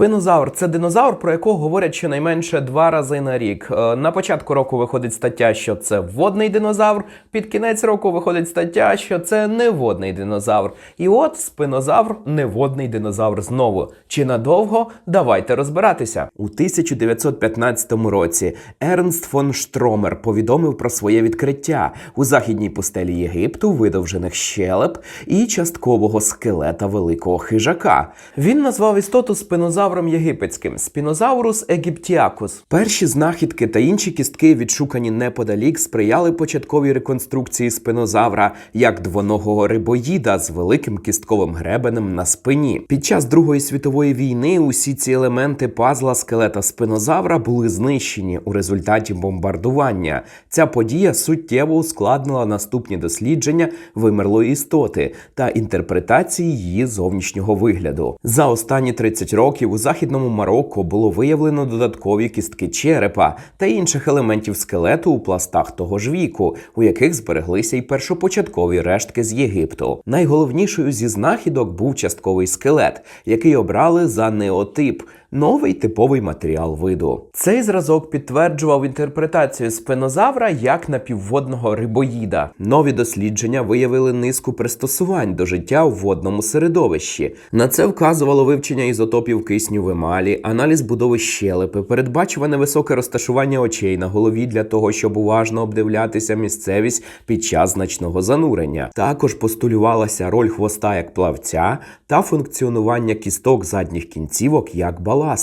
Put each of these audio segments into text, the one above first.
Спинозавр це динозавр, про якого говорять щонайменше два рази на рік. Е, На початку року виходить стаття, що це водний динозавр. Під кінець року виходить стаття, що це неводний динозавр. І от спинозавр неводний динозавр знову. Чи надовго? Давайте розбиратися. У 1915 році Ернст фон Штромер повідомив про своє відкриття у західній пустелі Єгипту видовжених щелеп і часткового скелета великого хижака. Він назвав істоту спинозавром єгипетським Спінозаурус егіптіакус. Перші знахідки та інші кістки, відшукані неподалік, сприяли початковій реконструкції спинозавра як двоногого рибоїда з великим кістковим гребенем на спині. Під час Другої світової війни усі ці елементи пазла скелета спинозавра були знищені у результаті бомбардування. Ця подія суттєво ускладнила наступні дослідження вимерлої істоти та інтерпретації її зовнішнього вигляду. За останні 30 років у західному Марокко було виявлено додаткові кістки черепа та інших елементів скелету у пластах того ж віку, у яких збереглися й першопочаткові рештки з Єгипту. Найголовнішою зі знахідок був частковий скелет, який обрали за неотип. Новий типовий матеріал виду. Цей зразок підтверджував інтерпретацію спинозавра як напівводного рибоїда. Нові дослідження виявили низку пристосувань до життя у водному середовищі. На це вказувало вивчення ізотопів кисню в емалі, аналіз будови щелепи, передбачуване високе розташування очей на голові для того, щоб уважно обдивлятися місцевість під час значного занурення. Також постулювалася роль хвоста як плавця та функціонування кісток задніх кінцівок як Olá.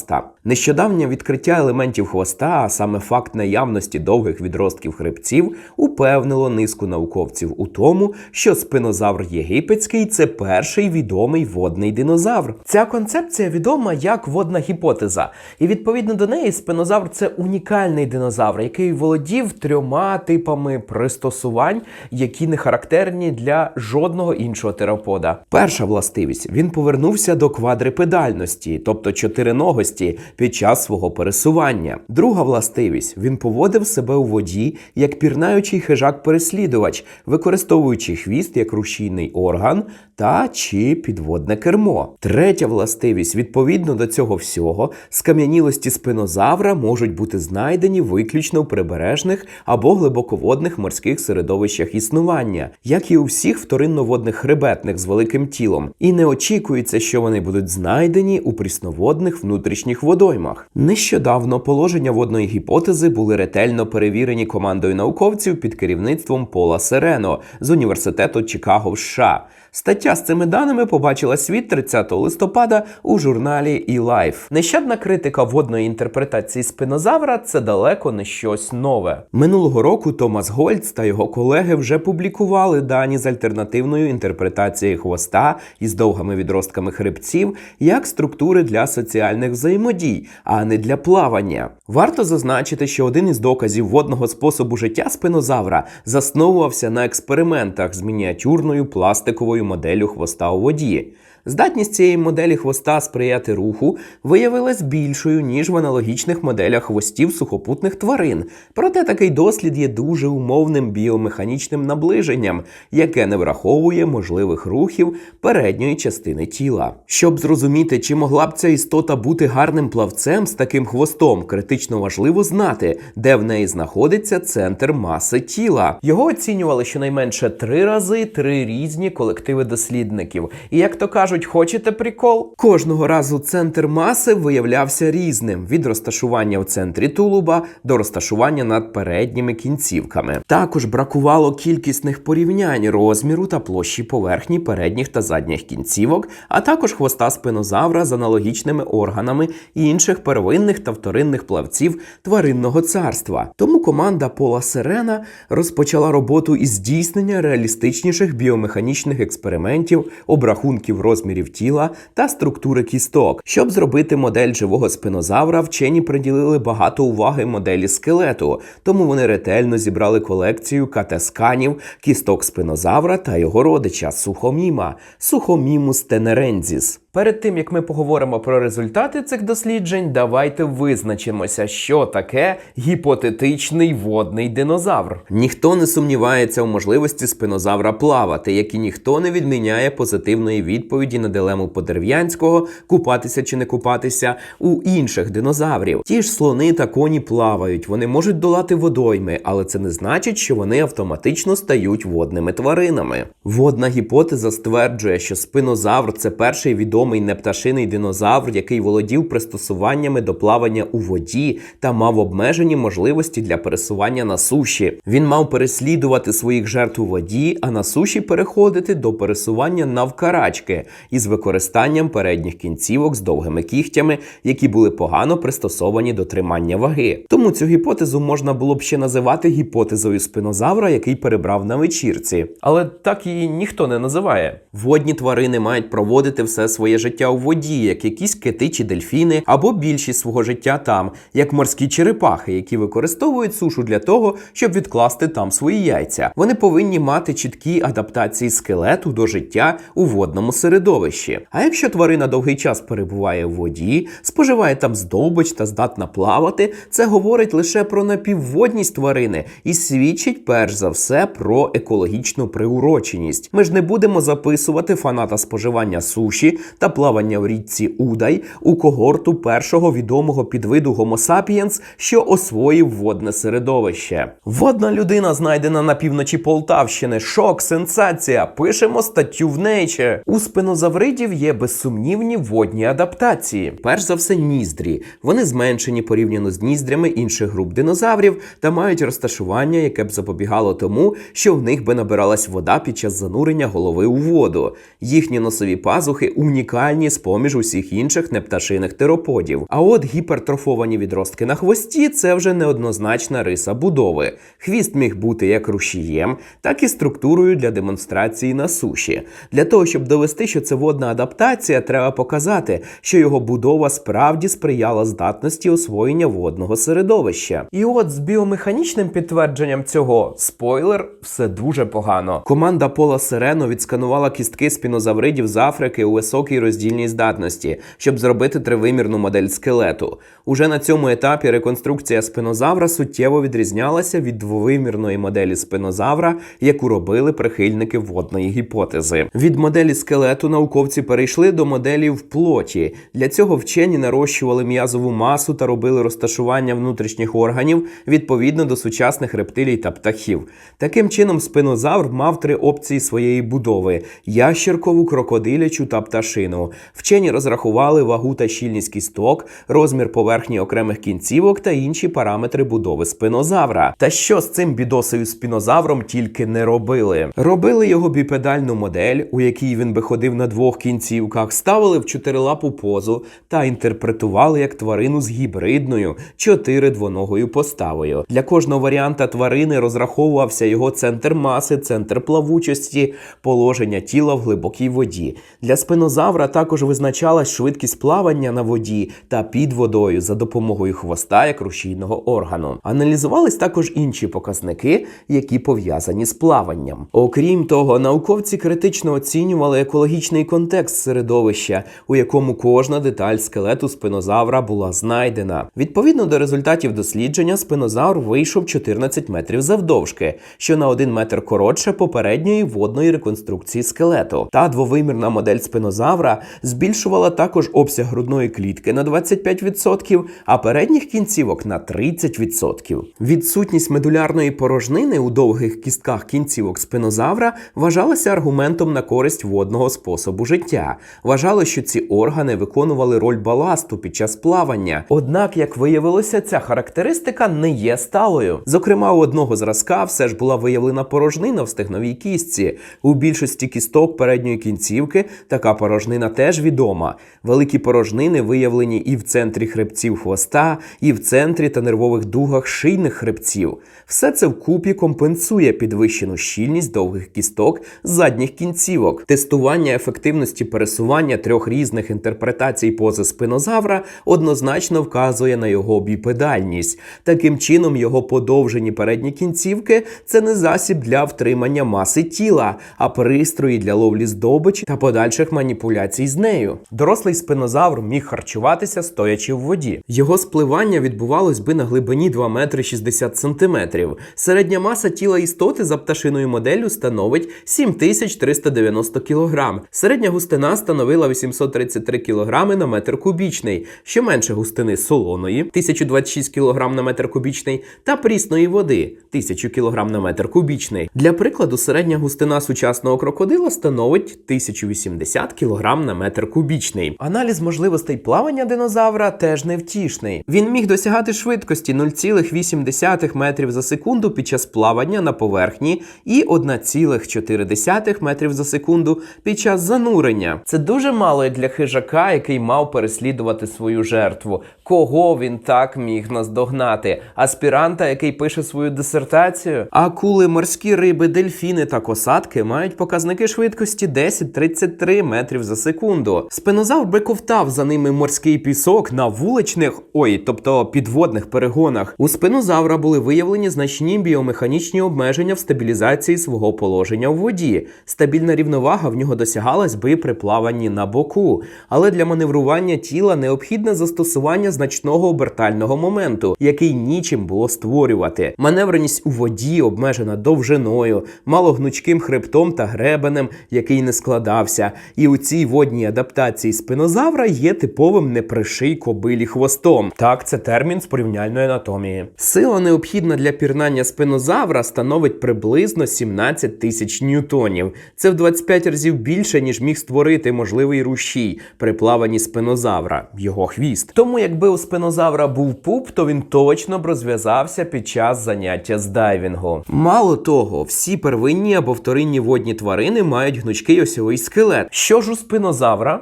Нещодавнє відкриття елементів хвоста, а саме факт наявності довгих відростків хребців, упевнило низку науковців у тому, що спинозавр єгипетський це перший відомий водний динозавр. Ця концепція відома як водна гіпотеза, і відповідно до неї спинозавр це унікальний динозавр, який володів трьома типами пристосувань, які не характерні для жодного іншого теропода. Перша властивість він повернувся до квадрипедальності, тобто чотириногості під час свого пересування. Друга властивість він поводив себе у воді як пірнаючий хижак-переслідувач, використовуючи хвіст як рушійний орган та чи підводне кермо. Третя властивість відповідно до цього всього, скам'янілості спинозавра можуть бути знайдені виключно в прибережних або глибоководних морських середовищах існування, як і у всіх вторинноводних хребетних з великим тілом, і не очікується, що вони будуть знайдені у прісноводних внутрішніх водоймах. Нещодавно положення водної гіпотези були ретельно перевірені командою науковців під керівництвом Пола Серено з університету Чикаго в США. Стаття з цими даними побачила світ 30 листопада у журналі eLife. Нещадна критика водної інтерпретації спинозавра це далеко не щось нове. Минулого року Томас Гольц та його колеги вже публікували дані з альтернативною інтерпретацією хвоста із довгими відростками хребців як структури для соціальних взаємодій, а не для плавання. Варто зазначити, що один із доказів водного способу життя спинозавра засновувався на експериментах з мініатюрною пластиковою моделлю хвоста у воді. Здатність цієї моделі хвоста сприяти руху виявилась більшою, ніж в аналогічних моделях хвостів сухопутних тварин. Проте такий дослід є дуже умовним біомеханічним наближенням, яке не враховує можливих рухів передньої частини тіла. Щоб зрозуміти, чи могла б ця істота бути гарним плавцем з таким хвостом, критично важливо знати, де в неї знаходиться центр маси тіла. Його оцінювали щонайменше три рази три різні колективи дослідників. І як то кажуть, хочете прикол? Кожного разу центр маси виявлявся різним від розташування в центрі тулуба до розташування над передніми кінцівками. Також бракувало кількісних порівнянь розміру та площі поверхні передніх та задніх кінцівок, а також хвоста спинозавра з аналогічними органами інших первинних та вторинних плавців тваринного царства. Тому команда Пола Сирена розпочала роботу із здійснення реалістичніших біомеханічних експериментів, обрахунків розмірів тіла та структури кісток. Щоб зробити модель живого спинозавра, вчені приділили багато уваги моделі скелету, тому вони ретельно зібрали колекцію КТ-сканів, кісток спинозавра та його родича сухоміма Сухомімус тенерензіс. Перед тим як ми поговоримо про результати цих досліджень, давайте визначимося, що таке гіпотетичний водний динозавр. Ніхто не сумнівається у можливості спинозавра плавати, як і ніхто не відміняє позитивної відповіді на дилему Подерв'янського купатися чи не купатися у інших динозаврів. Ті ж слони та коні плавають, вони можуть долати водойми, але це не значить, що вони автоматично стають водними тваринами. Водна гіпотеза стверджує, що спинозавр це перший відомий непташиний динозавр, який володів пристосуваннями до плавання у воді та мав обмежені можливості для пересування на суші. Він мав переслідувати своїх жертв у воді, а на суші переходити до пересування навкарачки із використанням передніх кінцівок з довгими кігтями, які були погано пристосовані до тримання ваги. Тому цю гіпотезу можна було б ще називати гіпотезою спинозавра, який перебрав на вечірці. Але так її ніхто не називає. Водні тварини мають проводити все своє життя у воді, як якісь кити чи дельфіни, або більшість свого життя там, як морські черепахи, які використовують сушу для того, щоб відкласти там свої яйця. Вони повинні мати чіткі адаптації скелету до життя у водному середовищі. А якщо тварина довгий час перебуває в воді, споживає там здобич та здатна плавати, це говорить лише про напівводність тварини і свідчить перш за все про екологічну приуроченість. Ми ж не будемо записувати фаната споживання суші та плавання в річці Удай у когорту першого відомого підвиду Homo sapiens, що освоїв водне середовище. Водна людина знайдена на півночі Полтавщини. Шок, сенсація. Пишемо статтю в Nature. У спинозавридів є безсумнівні водні адаптації. Перш за все, ніздрі. Вони зменшені порівняно з ніздрями інших груп динозаврів та мають розташування, яке б запобігало тому, що в них би набиралась вода під час занурення голови у воду. Їхні носові пазухи унікальні з поміж усіх інших непташиних тероподів. А от гіпертрофовані відростки на хвості це вже неоднозначна риса будови. Хвіст міг бути як рушієм, так і структурою для демонстрації на суші. Для того, щоб довести, що це водна адаптація, треба показати, що його будова справді сприяла здатності освоєння водного середовища. І от з біомеханічним підтвердженням цього спойлер все дуже погано. Команда Пола Сирено відсканувала кістки спінозавридів з Африки у високій роздільній здатності, щоб зробити тривимірну модель скелету. Уже на цьому етапі реконструкція спинозавра суттєво відрізнялася від двовимірної моделі спинозавра, яку робили прихильники водної гіпотези. Від моделі скелету науковці перейшли до моделі в плоті. Для цього вчені нарощували м'язову масу та робили розташування внутрішніх органів відповідно до сучасних рептилій та птахів. Таким чином, спинозавр мав три опції своєї будови: ящеркову, крокодилячу та пташину. Вчені розрахували вагу та щільність кісток, розмір поверхні окремих кінцівок та інші параметри будови спинозавра. Та що з цим бідосою спінозавром тільки не робили? Робили його біпедальну модель, у якій він би ходив на двох кінцівках, ставили в чотирилапу позу та інтерпретували як тварину з гібридною чотиридвоногою поставою. Для кожного варіанта тварини розраховувався його центр маси, центр плавучості, положення тіла в глибокій воді. Для спинозавра також визначалась швидкість плавання на воді та під водою за допомогою хвоста як рушійного органу. Аналізувались також інші показники, які пов'язані з плаванням. Окрім того, науковці критично оцінювали екологічний контекст середовища, у якому кожна деталь скелету спинозавра була знайдена. Відповідно до результатів дослідження, спинозавр вийшов 14 метрів завдовжки, що на 1 метр коротше попередньої водної реконструкції скелету. Та двовимірна модель спинозавра збільшувала також обсяг грудної клітки на 25%, а передніх кінцівок на 30%. Відсутність медулярної порожнини у довгих кістках кінцівок спинозавра вважалася аргументом на користь водного способу життя. Вважали, що ці органи виконували роль баласту під час плавання. Однак, як виявилося, ця характеристика не є сталою. Зокрема, у одного зразка все ж була виявлена порожнина в стегновій кістці. У більшості кісток передньої кінцівки така порожнина теж відома. Великі порожнини виявлені і в центрі хребців хвоста, і в центрі та нервових дугах шийних хребців. Все це вкупі компенсує підвищену щільність довгих кісток задніх кінцівок. Тестування ефективності пересування трьох різних інтерпретацій пози спинозавра однозначно вказує на його біпедальність. Таким чином, його подовжені передні кінцівки це не засіб для втримання маси тіла, а пристрої для ловлі здобичі та подальших маніпуляцій популяцій з нею. Дорослий спинозавр міг харчуватися стоячи в воді. Його спливання відбувалось би на глибині 2 метри 60 сантиметрів. Середня маса тіла істоти за пташиною моделлю становить 7390 кг. Середня густина становила 833 кг на метр кубічний, що менше густини солоної 1026 кг на метр кубічний та прісної води 1000 кг на метр кубічний. Для прикладу, середня густина сучасного крокодила становить 1080 кг на метр кубічний. Аналіз можливостей плавання динозавра теж невтішний. Він міг досягати швидкості 0,8 метрів за секунду під час плавання на поверхні і 1,4 метрів за секунду під час занурення. Це дуже мало для хижака, який мав переслідувати свою жертву. Кого він так міг наздогнати? Аспіранта, який пише свою дисертацію? Акули, морські риби, дельфіни та косатки мають показники швидкості 10-33 метрів за секунду. Спинозавр би ковтав за ними морський пісок на вуличних, ой, тобто підводних перегонах. У спинозавра були виявлені значні біомеханічні обмеження в стабілізації свого положення в воді. Стабільна рівновага в нього досягалась би при плаванні на боку, але для маневрування тіла необхідне застосування значного обертального моменту, який нічим було створювати. Маневреність у воді обмежена довжиною, малогнучким хребтом та гребенем, який не складався. І у цій водній адаптації спинозавра є типовим неприший кобилі хвостом. Так, це термін з порівняльної анатомії. Сила необхідна для пірнання спинозавра становить приблизно 17 тисяч ньютонів. Це в 25 разів більше, ніж міг створити можливий рушій при плаванні спинозавра, його хвіст. Тому, якби у спинозавра був пуп, то він точно б розв'язався під час заняття з дайвінгу. Мало того, всі первинні або вторинні водні тварини мають гнучкий осьовий скелет. Що ж у спинозавра?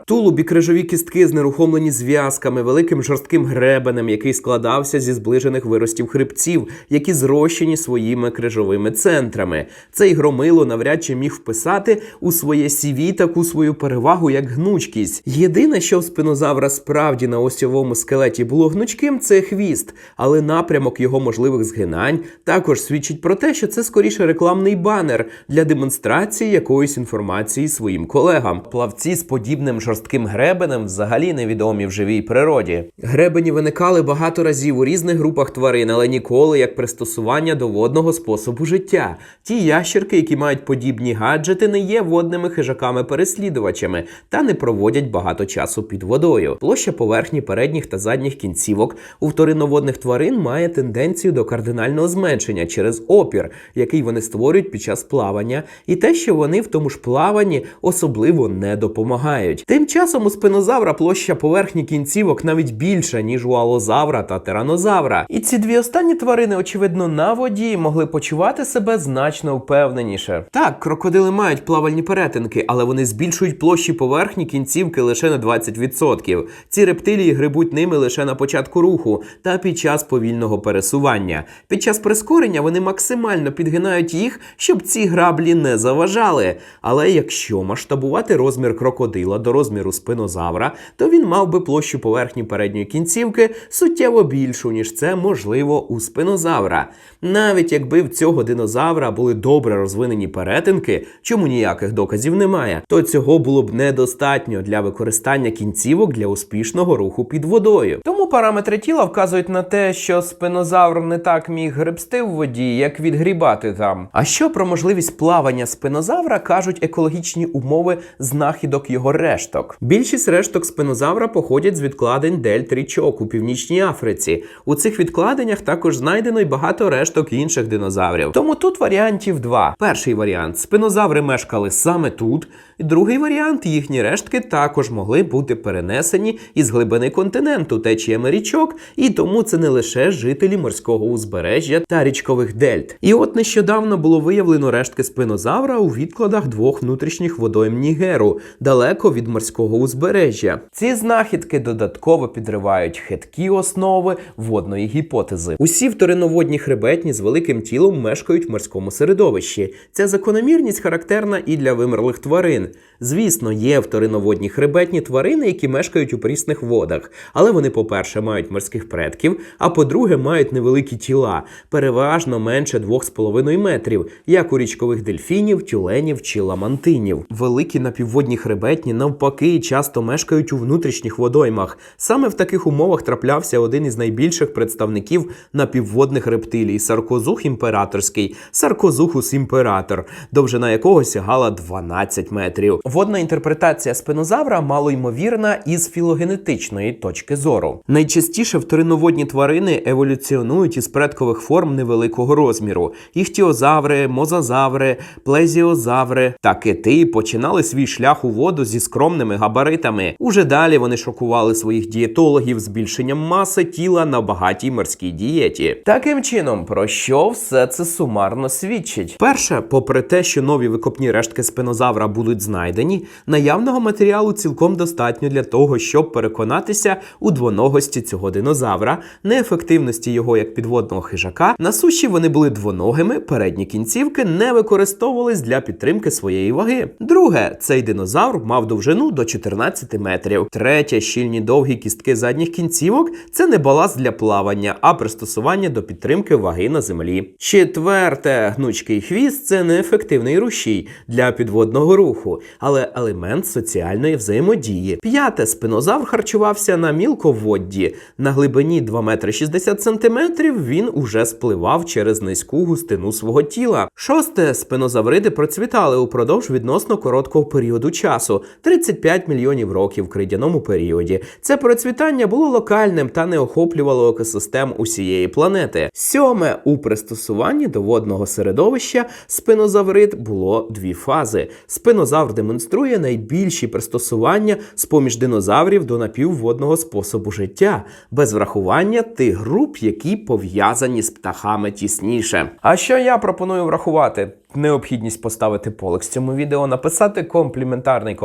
Тулубі крижові кістки знерухомлені зв'язками, великим жорстким гребенем, який складався зі зближених виростів хребців, які зрощені своїми крижовими центрами. Цей громило навряд чи міг вписати у своє CV таку свою перевагу, як гнучкість. Єдине, що в спинозавра справді на осьовому скелеті було гнучким, це хвіст, але напрямок його можливих згинань також свідчить про те, що це скоріше рекламний банер для демонстрації якоїсь інформації своїм колегам. Плавці подібним жорстким гребенем взагалі невідомі в живій природі. Гребені виникали багато разів у різних групах тварин, але ніколи як пристосування до водного способу життя. Ті ящерки, які мають подібні гаджети, не є водними хижаками-переслідувачами та не проводять багато часу під водою. Площа поверхні передніх та задніх кінцівок у вторинноводних тварин має тенденцію до кардинального зменшення через опір, який вони створюють під час плавання, і те, що вони в тому ж плаванні особливо не допомагають. Тим часом у спинозавра площа поверхні кінцівок навіть більша, ніж у алозавра та тиранозавра. І ці дві останні тварини, очевидно, на воді могли почувати себе значно впевненіше. Так, крокодили мають плавальні перетинки, але вони збільшують площі поверхні кінцівки лише на 20%. Ці рептилії грибуть ними лише на початку руху та під час повільного пересування. Під час прискорення вони максимально підгинають їх, щоб ці граблі не заважали. Але якщо масштабувати розмір крокодила до розміру спинозавра, то він мав би площу поверхні передньої кінцівки суттєво більшу, ніж це можливо у спинозавра. Навіть якби в цього динозавра були добре розвинені перетинки, чому ніяких доказів немає, то цього було б недостатньо для використання кінцівок для успішного руху під водою. Тому параметри тіла вказують на те, що спинозавр не так міг гребсти в воді, як відгрібати там. А що про можливість плавання спинозавра кажуть екологічні умови знахідок його решток? Більшість решток спинозавра походять з відкладень дельт річок у північній Африці. У цих відкладеннях також знайдено й багато решток інших динозаврів. Тому тут варіантів два. Перший варіант спинозаври мешкали саме тут. Другий варіант їхні рештки також могли бути перенесені із глибини континенту течіями річок, і тому це не лише жителі морського узбережжя та річкових дельт. І от нещодавно було виявлено рештки спинозавра у відкладах двох внутрішніх водойм Нігеру, далеко від морського узбережжя. Ці знахідки додатково підривають хиткі основи водної гіпотези. Усі вторинноводні хребетні з великим тілом мешкають в морському середовищі. Ця закономірність характерна і для вимерлих тварин. Звісно, є вторинноводні хребетні тварини, які мешкають у прісних водах, але вони, по-перше, мають морських предків, а по-друге, мають невеликі тіла, переважно менше 2,5 метрів, як у річкових дельфінів, тюленів чи ламантинів. Великі напівводні хребетні шляхетні, навпаки, часто мешкають у внутрішніх водоймах. Саме в таких умовах траплявся один із найбільших представників напівводних рептилій саркозух імператорський, саркозухус імператор, довжина якого сягала 12 метрів. Водна інтерпретація спинозавра малоймовірна із філогенетичної точки зору. Найчастіше вторинноводні тварини еволюціонують із предкових форм невеликого розміру: іхтіозаври, мозазаври, плезіозаври та кити починали свій шлях у воду зі скромними габаритами. Уже далі вони шокували своїх дієтологів збільшенням маси тіла на багатій морській дієті. Таким чином, про що все це сумарно свідчить? Перше, попри те, що нові викопні рештки спинозавра будуть знайдені, наявного матеріалу цілком достатньо для того, щоб переконатися у двоногості цього динозавра, неефективності його як підводного хижака. На суші вони були двоногими, передні кінцівки не використовувались для підтримки своєї ваги. Друге, цей динозавр мав довжину до 14 метрів. Третє, щільні довгі кістки задніх кінцівок це не баласт для плавання, а пристосування до підтримки ваги на землі. Четверте, гнучкий хвіст це неефективний рушій для підводного руху, але елемент соціальної взаємодії. П'яте, спинозавр харчувався на мілководді. На глибині 2 метри 60 сантиметрів він уже спливав через низьку густину свого тіла. Шосте, спинозавриди процвітали упродовж відносно короткого періоду часу 35 мільйонів років в кридяному періоді. Це процвітання було локальним та не охоплювало екосистем усієї планети. Сьоме у пристосуванні до водного середовища спинозаврид було дві фази. Спинозавр демонструє найбільші пристосування з поміж динозаврів до напівводного способу життя, без врахування тих груп, які пов'язані з птахами тісніше. А що я пропоную врахувати? Необхідність поставити полекс цьому відео, написати компліментарний коментар.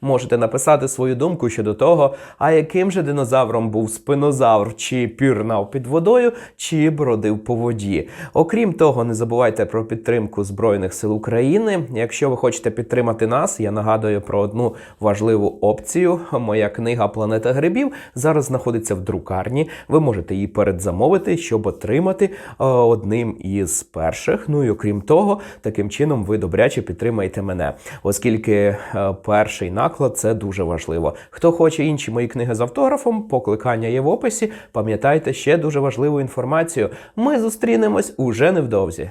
Можете написати свою думку щодо того, а яким же динозавром був спинозавр, чи пірнав під водою, чи бродив по воді. Окрім того, не забувайте про підтримку Збройних сил України. Якщо ви хочете підтримати нас, я нагадую про одну важливу опцію. Моя книга Планета грибів зараз знаходиться в друкарні. Ви можете її передзамовити, щоб отримати е, одним із перших. Ну і окрім того, таким чином ви добряче підтримаєте мене, оскільки е, перший наклад це дуже важливо. Хто хоче інші мої книги з автографом, покликання є в описі. Пам'ятайте ще дуже важливу інформацію. Ми зустрінемось уже невдовзі.